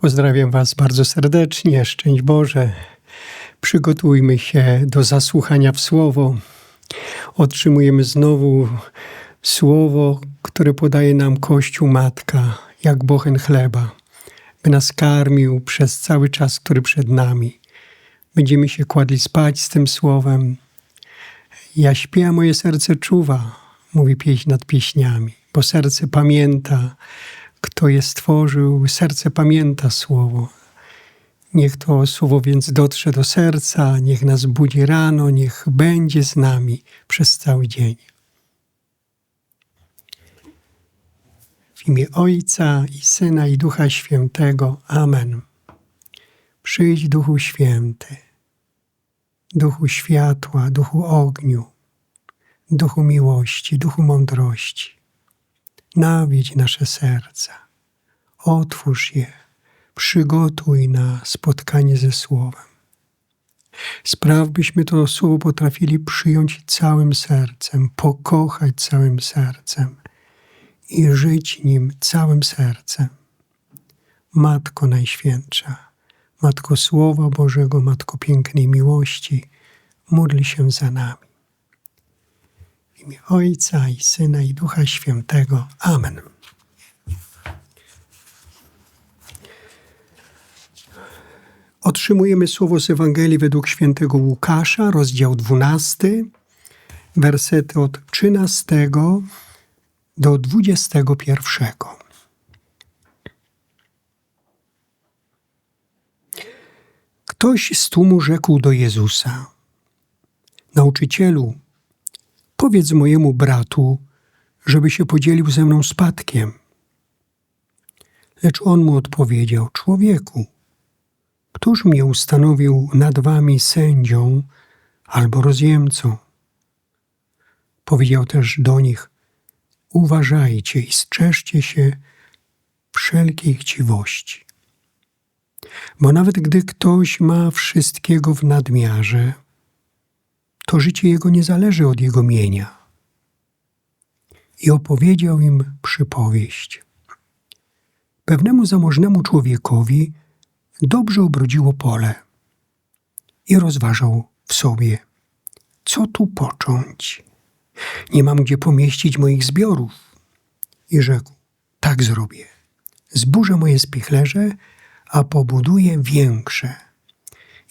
Pozdrawiam Was bardzo serdecznie. Szczęść Boże. Przygotujmy się do zasłuchania w Słowo. Otrzymujemy znowu Słowo, które podaje nam Kościół Matka, jak bochen chleba, by nas karmił przez cały czas, który przed nami. Będziemy się kładli spać z tym Słowem. Ja śpię, a moje serce czuwa, mówi pieśń nad pieśniami, bo serce pamięta, kto je stworzył, serce pamięta słowo. Niech to słowo więc dotrze do serca, niech nas budzi rano, niech będzie z nami przez cały dzień. W imię Ojca i Syna i Ducha Świętego. Amen. Przyjdź Duchu Święty, Duchu światła, Duchu ogniu, Duchu miłości, Duchu mądrości nawiedź nasze serca, otwórz je, przygotuj na spotkanie ze Słowem. Spraw, byśmy to Słowo potrafili przyjąć całym sercem, pokochać całym sercem i żyć nim całym sercem. Matko Najświętsza, Matko Słowa Bożego, Matko Pięknej Miłości, módl się za nami imię Ojca i Syna i Ducha Świętego. Amen. Otrzymujemy słowo z Ewangelii według świętego Łukasza, rozdział 12, wersety od 13 do 21. Ktoś z tłumu rzekł do Jezusa: Nauczycielu, Powiedz mojemu bratu, żeby się podzielił ze mną spadkiem. Lecz on mu odpowiedział: Człowieku, któż mnie ustanowił nad wami sędzią albo rozjemcą? Powiedział też do nich: Uważajcie i strzeżcie się wszelkiej chciwości. Bo nawet gdy ktoś ma wszystkiego w nadmiarze, to życie jego nie zależy od jego mienia. I opowiedział im przypowieść. Pewnemu zamożnemu człowiekowi dobrze obrodziło pole i rozważał w sobie, co tu począć. Nie mam gdzie pomieścić moich zbiorów. I rzekł, tak zrobię. Zburzę moje spichlerze, a pobuduję większe –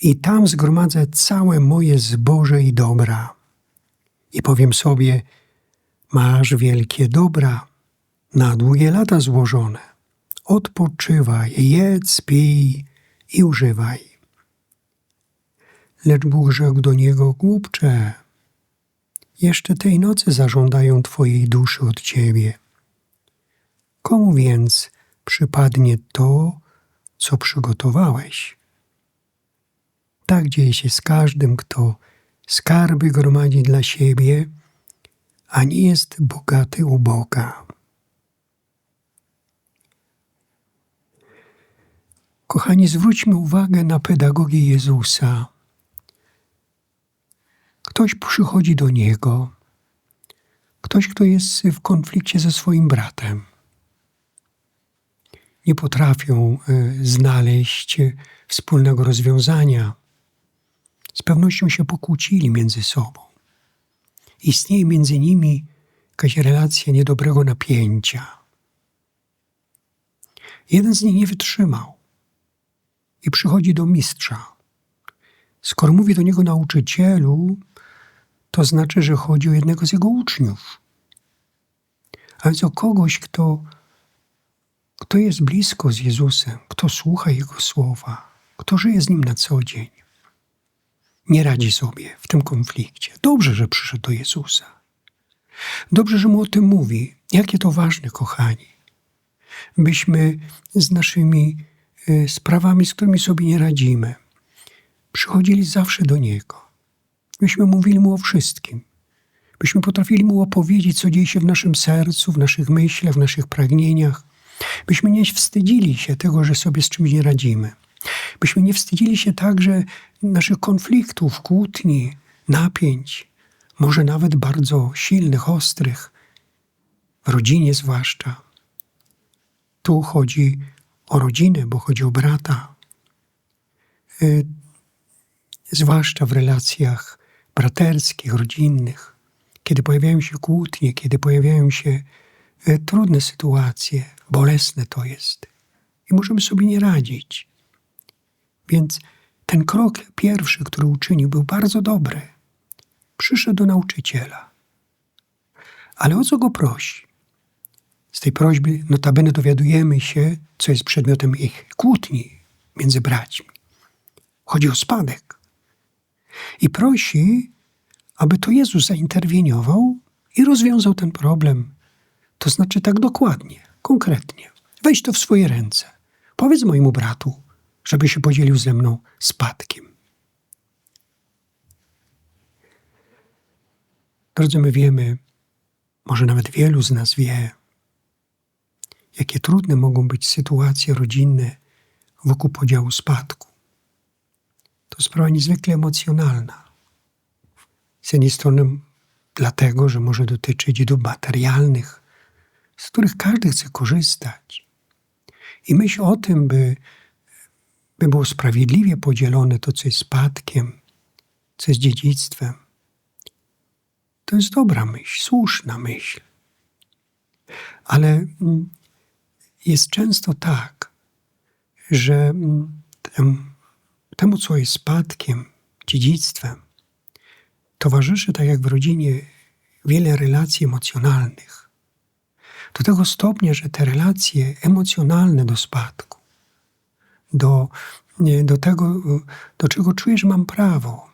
i tam zgromadzę całe moje zboże i dobra. I powiem sobie, masz wielkie dobra, na długie lata złożone. Odpoczywaj, jedz, pij i używaj. Lecz Bóg rzekł do niego, głupcze, jeszcze tej nocy zażądają Twojej duszy od Ciebie. Komu więc przypadnie to, co przygotowałeś? Tak dzieje się z każdym, kto skarby gromadzi dla siebie, a nie jest bogaty u Boga. Kochani, zwróćmy uwagę na pedagogię Jezusa. Ktoś przychodzi do Niego, ktoś, kto jest w konflikcie ze swoim bratem. Nie potrafią e, znaleźć wspólnego rozwiązania z pewnością się pokłócili między sobą. Istnieje między nimi jakaś relacja niedobrego napięcia. Jeden z nich nie wytrzymał i przychodzi do mistrza. Skoro mówi do niego nauczycielu, to znaczy, że chodzi o jednego z jego uczniów. A więc o kogoś, kto, kto jest blisko z Jezusem, kto słucha Jego słowa, kto żyje z Nim na co dzień nie radzi sobie w tym konflikcie. Dobrze, że przyszedł do Jezusa. Dobrze, że mu o tym mówi. Jakie to ważne, kochani, byśmy z naszymi y, sprawami, z którymi sobie nie radzimy, przychodzili zawsze do Niego. Byśmy mówili Mu o wszystkim. Byśmy potrafili Mu opowiedzieć, co dzieje się w naszym sercu, w naszych myślach, w naszych pragnieniach. Byśmy nie wstydzili się tego, że sobie z czymś nie radzimy byśmy nie wstydzili się także naszych konfliktów, kłótni, napięć, może nawet bardzo silnych, ostrych, w rodzinie zwłaszcza. Tu chodzi o rodzinę, bo chodzi o brata. Y, zwłaszcza w relacjach braterskich, rodzinnych, kiedy pojawiają się kłótnie, kiedy pojawiają się y, trudne sytuacje, bolesne to jest. I możemy sobie nie radzić. Więc ten krok pierwszy, który uczynił, był bardzo dobry. Przyszedł do nauczyciela. Ale o co go prosi? Z tej prośby notabene dowiadujemy się, co jest przedmiotem ich kłótni między braćmi. Chodzi o spadek. I prosi, aby to Jezus zainterweniował i rozwiązał ten problem. To znaczy tak dokładnie, konkretnie. Weź to w swoje ręce. Powiedz mojemu bratu, żeby się podzielił ze mną spadkiem. Drodzy, my wiemy, może nawet wielu z nas wie, jakie trudne mogą być sytuacje rodzinne wokół podziału spadku. To sprawa niezwykle emocjonalna. Z jednej strony dlatego, że może dotyczyć dóbr materialnych, z których każdy chce korzystać. I myśl o tym, by, by było sprawiedliwie podzielone to, co jest spadkiem, co jest dziedzictwem, to jest dobra myśl, słuszna myśl. Ale mm, jest często tak, że mm, temu, co jest spadkiem, dziedzictwem, towarzyszy, tak jak w rodzinie, wiele relacji emocjonalnych. Do tego stopnia, że te relacje emocjonalne do spadku, do, do tego, do czego czuję, że mam prawo,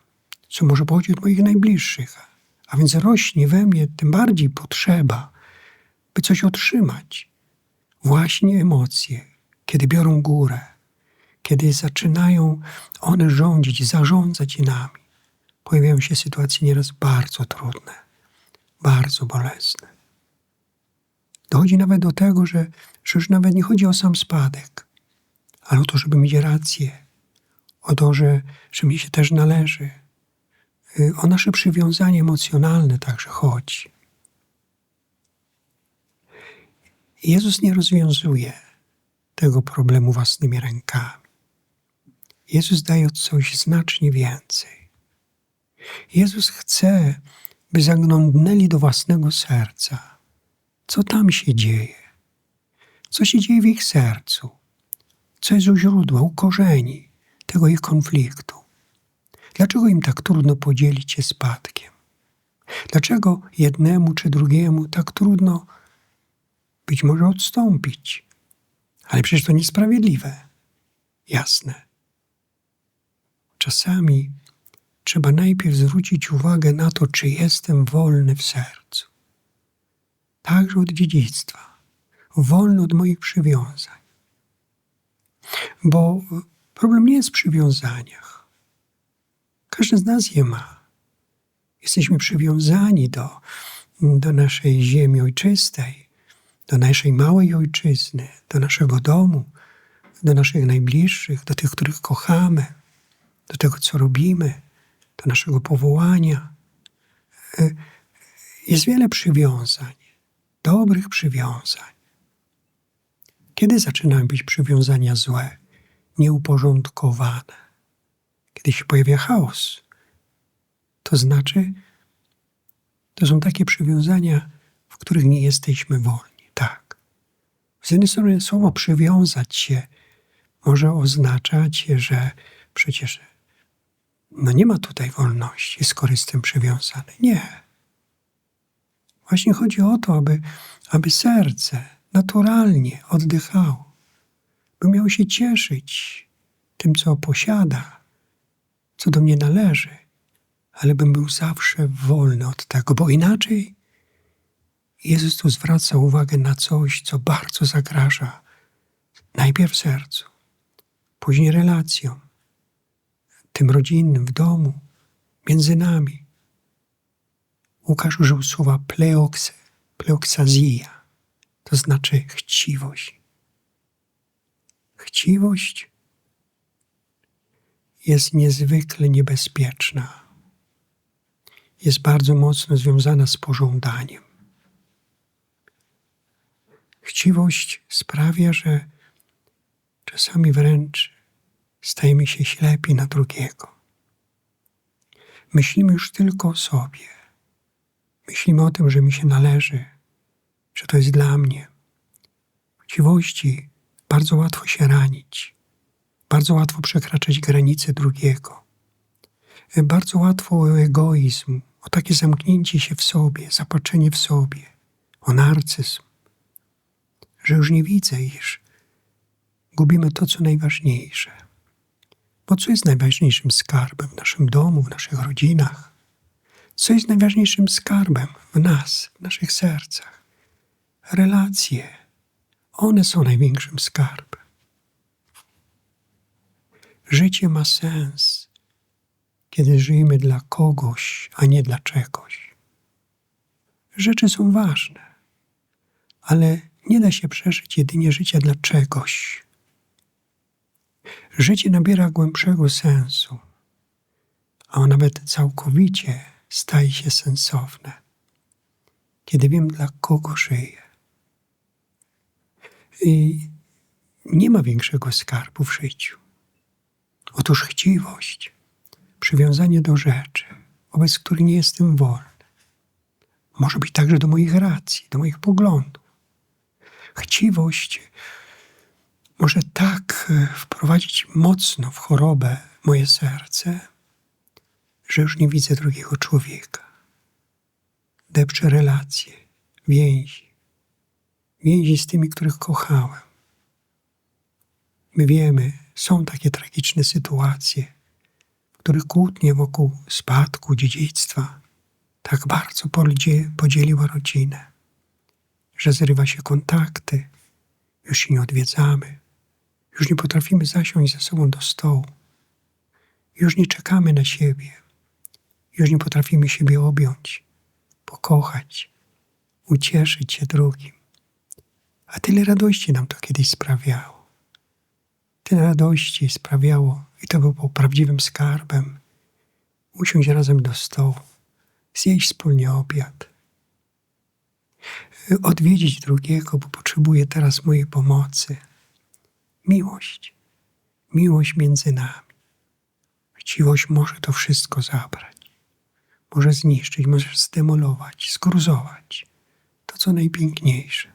co może pochodzić od moich najbliższych, a więc rośnie we mnie tym bardziej potrzeba, by coś otrzymać. Właśnie emocje, kiedy biorą górę, kiedy zaczynają one rządzić, zarządzać nami, pojawiają się sytuacje nieraz bardzo trudne, bardzo bolesne. Dochodzi nawet do tego, że, że już nawet nie chodzi o sam spadek, ale o to, żeby mieć rację, o to, że, że mi się też należy, y, o nasze przywiązanie emocjonalne także chodzi. Jezus nie rozwiązuje tego problemu własnymi rękami. Jezus daje coś znacznie więcej. Jezus chce, by zaglądnęli do własnego serca. Co tam się dzieje? Co się dzieje w ich sercu? Co jest u źródła, u korzeni tego ich konfliktu? Dlaczego im tak trudno podzielić się spadkiem? Dlaczego jednemu czy drugiemu tak trudno być może odstąpić? Ale przecież to niesprawiedliwe. Jasne. Czasami trzeba najpierw zwrócić uwagę na to, czy jestem wolny w sercu. Także od dziedzictwa, wolny od moich przywiązań. Bo problem nie jest w przywiązaniach. Każdy z nas je ma. Jesteśmy przywiązani do, do naszej ziemi ojczystej, do naszej małej ojczyzny, do naszego domu, do naszych najbliższych, do tych, których kochamy, do tego, co robimy, do naszego powołania. E, jest wiele przywiązań, dobrych przywiązań. Kiedy zaczynają być przywiązania złe, nieuporządkowane? Kiedy się pojawia chaos. To znaczy, to są takie przywiązania, w których nie jesteśmy wolni. Tak. Z jednej strony słowo przywiązać się może oznaczać, że przecież no nie ma tutaj wolności, skoro jestem przywiązany. Nie. Właśnie chodzi o to, aby, aby serce naturalnie oddychało, by miało się cieszyć tym, co posiada, co do mnie należy, ale bym był zawsze wolny od tego, bo inaczej Jezus tu zwraca uwagę na coś, co bardzo zagraża najpierw sercu, później relacjom, tym rodzinnym, w domu, między nami. Łukasz użył słowa pleoks, pleoksazja, to znaczy chciwość. Chciwość jest niezwykle niebezpieczna. Jest bardzo mocno związana z pożądaniem. Chciwość sprawia, że czasami wręcz stajemy się ślepi na drugiego. Myślimy już tylko o sobie. Myślimy o tym, że mi się należy, że to jest dla mnie. Chciwości bardzo łatwo się ranić, bardzo łatwo przekraczać granice drugiego. Bardzo łatwo o egoizm, o takie zamknięcie się w sobie, zapatrzenie w sobie, o narcyzm, że już nie widzę, iż gubimy to, co najważniejsze. Bo co jest najważniejszym skarbem w naszym domu, w naszych rodzinach? Co jest najważniejszym skarbem w nas, w naszych sercach? Relacje. One są największym skarbem. Życie ma sens, kiedy żyjemy dla kogoś, a nie dla czegoś. Rzeczy są ważne, ale nie da się przeżyć jedynie życia dla czegoś. Życie nabiera głębszego sensu, a nawet całkowicie staje się sensowne, kiedy wiem, dla kogo żyję. Nie ma większego skarbu w życiu. Otóż chciwość, przywiązanie do rzeczy, wobec których nie jestem wolny. Może być także do moich racji, do moich poglądów. Chciwość może tak e, wprowadzić mocno w chorobę moje serce, że już nie widzę drugiego człowieka. Depczę relacje, więzi, więzi z tymi, których kochałem. My wiemy, są takie tragiczne sytuacje, w których kłótnie wokół spadku, dziedzictwa tak bardzo podzieliła rodzinę, że zrywa się kontakty, już się nie odwiedzamy, już nie potrafimy zasiąść ze sobą do stołu, już nie czekamy na siebie, już nie potrafimy siebie objąć, pokochać, ucieszyć się drugim. A tyle radości nam to kiedyś sprawiało tyle radości sprawiało i to było prawdziwym skarbem. Usiąść razem do stołu, zjeść wspólnie obiad, odwiedzić drugiego, bo potrzebuje teraz mojej pomocy. Miłość, miłość między nami. Chciwość może to wszystko zabrać, może zniszczyć, może zdemolować, skruzować to, co najpiękniejsze.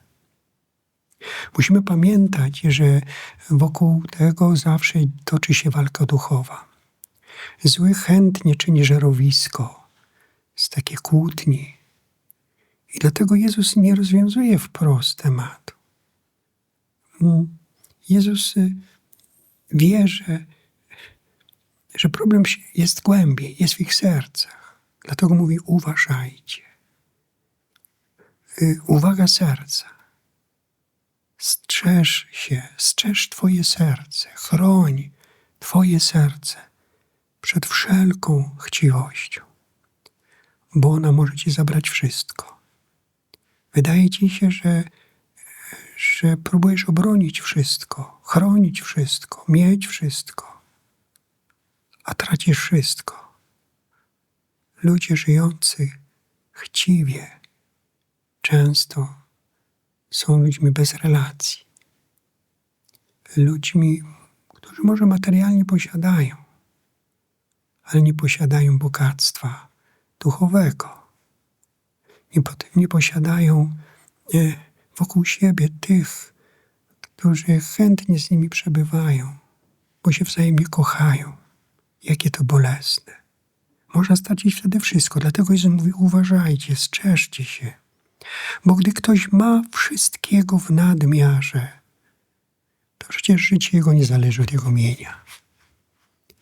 Musimy pamiętać, że wokół tego zawsze toczy się walka duchowa. Zły chętnie czyni żerowisko z takiej kłótni. I dlatego Jezus nie rozwiązuje wprost tematu. Mm, Jezus y, wie, że, że problem jest głębiej, jest w ich sercach. Dlatego mówi: uważajcie. Y, uwaga serca strzeż się, strzeż Twoje serce, chroń Twoje serce przed wszelką chciwością, bo ona może Ci zabrać wszystko. Wydaje Ci się, że, że próbujesz obronić wszystko, chronić wszystko, mieć wszystko, a tracisz wszystko. Ludzie żyjący chciwie często są ludźmi bez relacji. Ludźmi, którzy może materialnie posiadają, ale nie posiadają bogactwa duchowego. Nie, nie posiadają nie, wokół siebie tych, którzy chętnie z nimi przebywają, bo się wzajemnie kochają. Jakie to bolesne. Można stracić wtedy wszystko, dlatego Jezus mówi: uważajcie, strzeżcie się. Bo gdy ktoś ma wszystkiego w nadmiarze, to przecież życie jego nie zależy od jego mienia.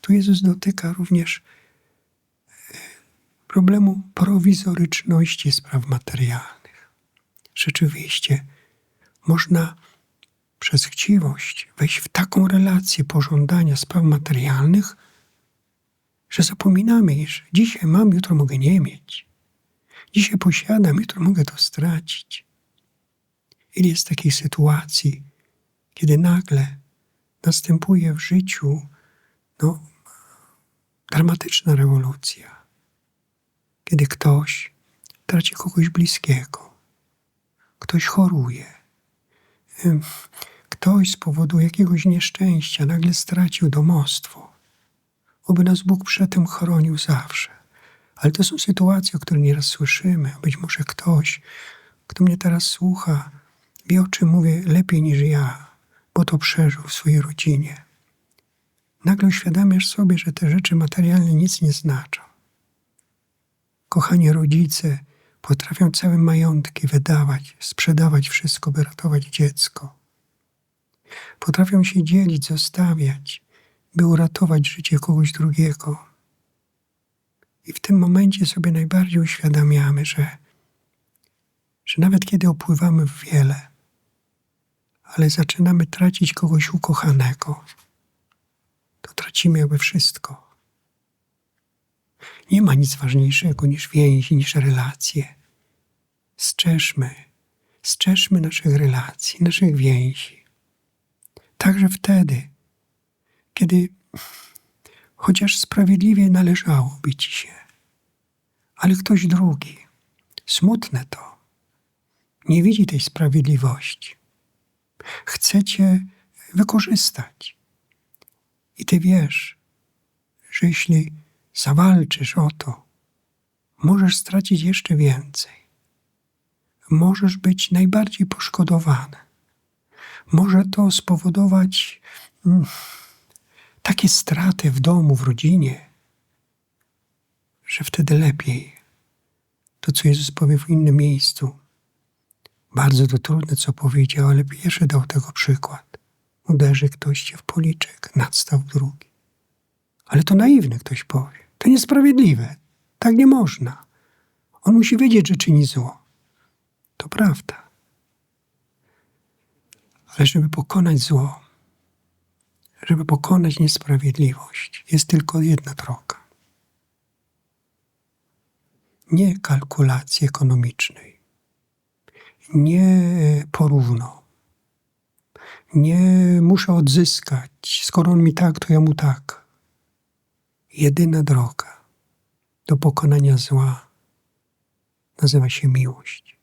Tu Jezus dotyka również e, problemu prowizoryczności spraw materialnych. Rzeczywiście, można przez chciwość wejść w taką relację pożądania spraw materialnych, że zapominamy, iż dzisiaj mam, jutro mogę nie mieć. Dzisiaj posiadam, jutro mogę to stracić. Ile jest takich sytuacji, kiedy nagle następuje w życiu no, dramatyczna rewolucja, kiedy ktoś traci kogoś bliskiego, ktoś choruje, ktoś z powodu jakiegoś nieszczęścia nagle stracił domostwo. Oby nas Bóg przed tym chronił zawsze. Ale to są sytuacje, o których nieraz słyszymy. Być może ktoś, kto mnie teraz słucha, wie o czym mówię lepiej niż ja, bo to przeżył w swojej rodzinie. Nagle uświadamiasz sobie, że te rzeczy materialne nic nie znaczą. Kochani rodzice potrafią całe majątki wydawać, sprzedawać wszystko, by ratować dziecko. Potrafią się dzielić, zostawiać, by uratować życie kogoś drugiego. I w tym momencie sobie najbardziej uświadamiamy, że, że nawet kiedy opływamy w wiele, ale zaczynamy tracić kogoś ukochanego, to tracimy jakby wszystko. Nie ma nic ważniejszego niż więzi, niż relacje. Strzeżmy, strzeżmy naszych relacji, naszych więzi. Także wtedy, kiedy chociaż sprawiedliwie należałoby ci się, ale ktoś drugi, smutne to, nie widzi tej sprawiedliwości. Chce cię wykorzystać. I ty wiesz, że jeśli zawalczysz o to, możesz stracić jeszcze więcej. Możesz być najbardziej poszkodowany. Może to spowodować mm, takie straty w domu, w rodzinie, że wtedy lepiej to, co Jezus powie w innym miejscu. Bardzo to trudne, co powiedział, ale pierwszy dał tego przykład. Uderzy ktoś cię w policzek, nadstaw drugi. Ale to naiwne ktoś powie. To niesprawiedliwe. Tak nie można. On musi wiedzieć, że czyni zło. To prawda. Ale żeby pokonać zło, żeby pokonać niesprawiedliwość, jest tylko jedna droga. Nie kalkulacji ekonomicznej, nie porówno, nie muszę odzyskać, skoro on mi tak, to ja mu tak. Jedyna droga do pokonania zła nazywa się miłość.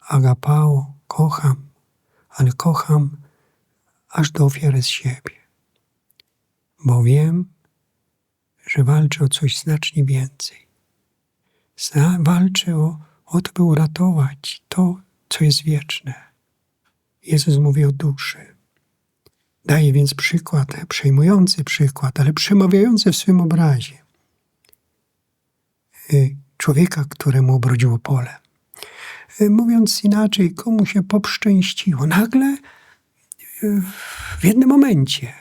Agapao, kocham, ale kocham aż do ofiary z siebie, bo wiem, że walczę o coś znacznie więcej. Walczę o, o to, by uratować to, co jest wieczne. Jezus mówi o duszy. Daje więc przykład, przejmujący przykład, ale przemawiający w swym obrazie. Y, człowieka, któremu obrodziło pole. Y, mówiąc inaczej, komu się popszczęściło. Nagle w jednym momencie,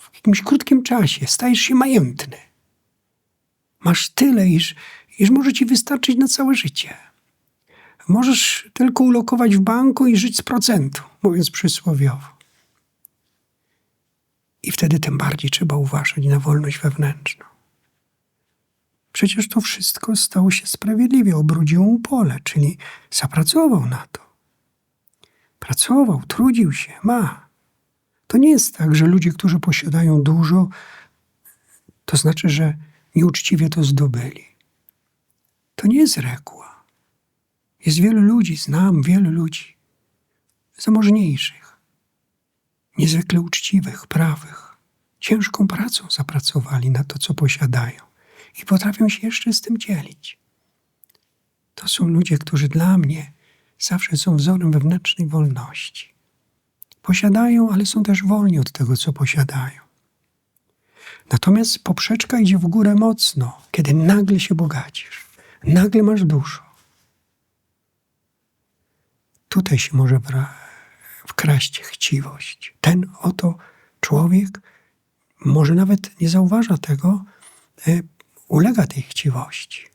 w jakimś krótkim czasie stajesz się majętny. Masz tyle, iż, iż może ci wystarczyć na całe życie. Możesz tylko ulokować w banku i żyć z procentu, mówiąc przysłowiowo. I wtedy tym bardziej trzeba uważać na wolność wewnętrzną. Przecież to wszystko stało się sprawiedliwie, obrudziło mu pole, czyli zapracował na to. Pracował, trudził się, ma. To nie jest tak, że ludzie, którzy posiadają dużo, to znaczy, że nieuczciwie to zdobyli. To nie jest reguła. Jest wielu ludzi, znam wielu ludzi zamożniejszych, niezwykle uczciwych, prawych. Ciężką pracą zapracowali na to, co posiadają i potrafią się jeszcze z tym dzielić. To są ludzie, którzy dla mnie zawsze są wzorem wewnętrznej wolności. Posiadają, ale są też wolni od tego, co posiadają. Natomiast poprzeczka idzie w górę mocno, kiedy nagle się bogacisz, nagle masz dużo. Tutaj się może wkraść chciwość. Ten oto człowiek może nawet nie zauważa tego, e, ulega tej chciwości.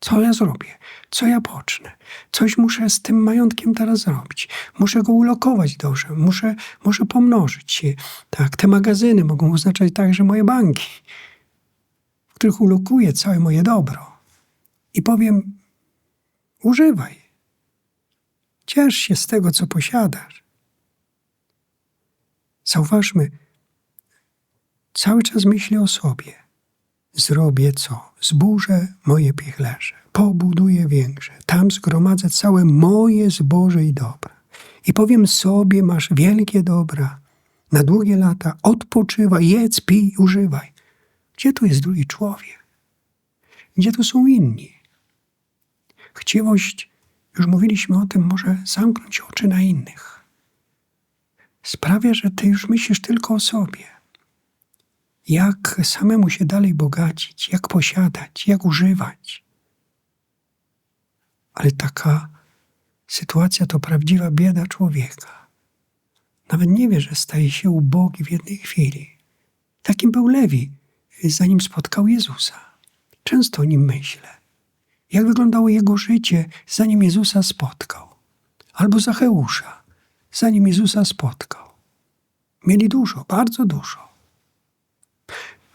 Co ja zrobię? Co ja pocznę? Coś muszę z tym majątkiem teraz zrobić. Muszę go ulokować dobrze. Muszę, muszę pomnożyć się. Tak, te magazyny mogą oznaczać także moje banki, w których ulokuję całe moje dobro. I powiem, używaj. Ciesz się z tego, co posiadasz. Zauważmy, cały czas myślę o sobie. Zrobię co? Zburzę moje pichlerze, pobuduję większe. Tam zgromadzę całe moje zboże i dobra. i powiem sobie, masz wielkie dobra, na długie lata, odpoczywaj, jedz, pij, używaj. Gdzie tu jest drugi człowiek? Gdzie tu są inni? Chciwość, już mówiliśmy o tym, może zamknąć oczy na innych. Sprawia, że ty już myślisz tylko o sobie. Jak samemu się dalej bogacić, jak posiadać, jak używać. Ale taka sytuacja to prawdziwa bieda człowieka. Nawet nie wie, że staje się ubogi w jednej chwili. Takim był Lewi, zanim spotkał Jezusa. Często o nim myślę. Jak wyglądało jego życie, zanim Jezusa spotkał? Albo Zacheusza, zanim Jezusa spotkał. Mieli dużo, bardzo dużo.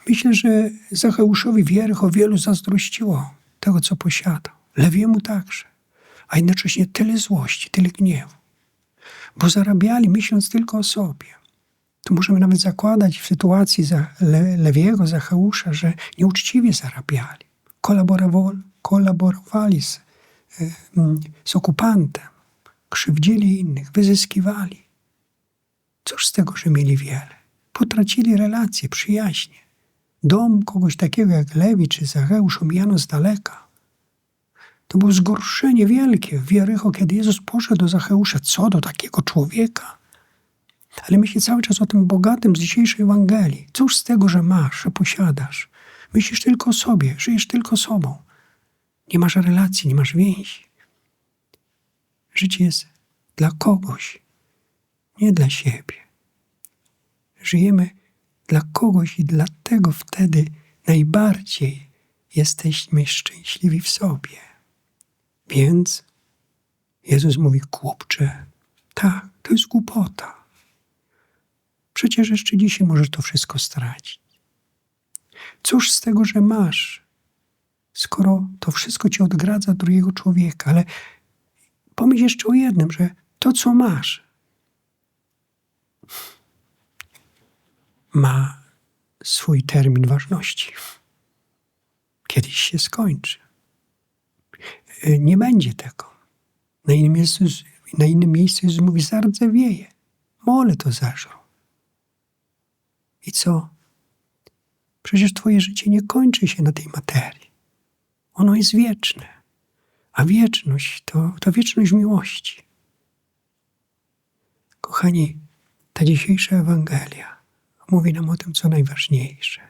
Myślę, że Zacheuszowi wiercho wielu zazdrościło tego, co posiadał. Lewiemu także. A jednocześnie tyle złości, tyle gniewu. Bo zarabiali myśląc tylko o sobie. Tu możemy nawet zakładać w sytuacji za Le Lewiego, Zacheusza, że nieuczciwie zarabiali. Kolaborowali z, e, z okupantem. Krzywdzili innych, wyzyskiwali. Cóż z tego, że mieli wiele? Potracili relacje, przyjaźnie. Dom kogoś takiego jak Lewi czy Zacheusz omijano z daleka. To było zgorszenie wielkie w kiedy Jezus poszedł do Zacheusza. Co do takiego człowieka? Ale myśli cały czas o tym bogatym z dzisiejszej Ewangelii. Cóż z tego, że masz, że posiadasz? Myślisz tylko o sobie, żyjesz tylko sobą. Nie masz relacji, nie masz więzi. Życie jest dla kogoś, nie dla siebie. Żyjemy dla kogoś i dlatego wtedy najbardziej jesteśmy szczęśliwi w sobie. Więc Jezus mówi, kupcze, tak, to jest głupota. Przecież jeszcze dzisiaj możesz to wszystko stracić. Cóż z tego, że masz, skoro to wszystko ci odgradza drugiego człowieka, ale pomyśl jeszcze o jednym, że to, co masz, ma swój termin ważności. Kiedyś się skończy. E, nie będzie tego. Na innym miejscu, na innym miejscu Jezus mówi, zardzewieje. Mole to zażrą. I co? Przecież twoje życie nie kończy się na tej materii. Ono jest wieczne. A wieczność to, to wieczność miłości. Kochani, ta dzisiejsza Ewangelia mówi nam o tym, co najważniejsze.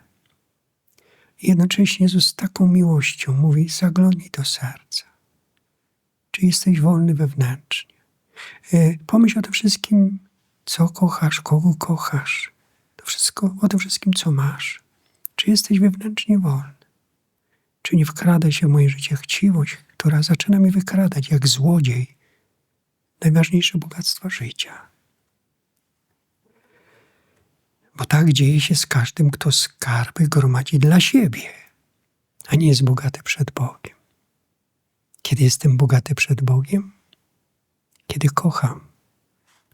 Jednocześnie Jezus z taką miłością mówi: zaglądnij do serca. Czy jesteś wolny wewnętrznie? E, pomyśl o tym wszystkim, co kochasz, kogo kochasz. To wszystko, o tym wszystkim, co masz. Czy jesteś wewnętrznie wolny? Czy nie wkrada się w moje życie chciwość, która zaczyna mi wykradać jak złodziej najważniejsze bogactwa życia? Bo tak dzieje się z każdym, kto skarby gromadzi dla siebie, a nie jest bogaty przed Bogiem. Kiedy jestem bogaty przed Bogiem? Kiedy kocham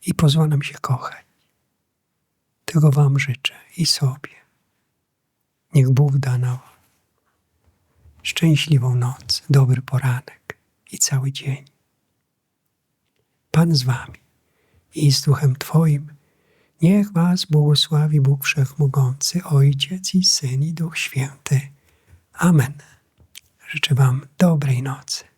i pozwalam się kochać. Tego Wam życzę i sobie. Niech Bóg da nam szczęśliwą noc, dobry poranek i cały dzień. Pan z Wami i z Duchem Twoim Niech Was błogosławi Bóg Wszechmogący, Ojciec i Syn i Duch Święty. Amen. Życzę Wam dobrej nocy.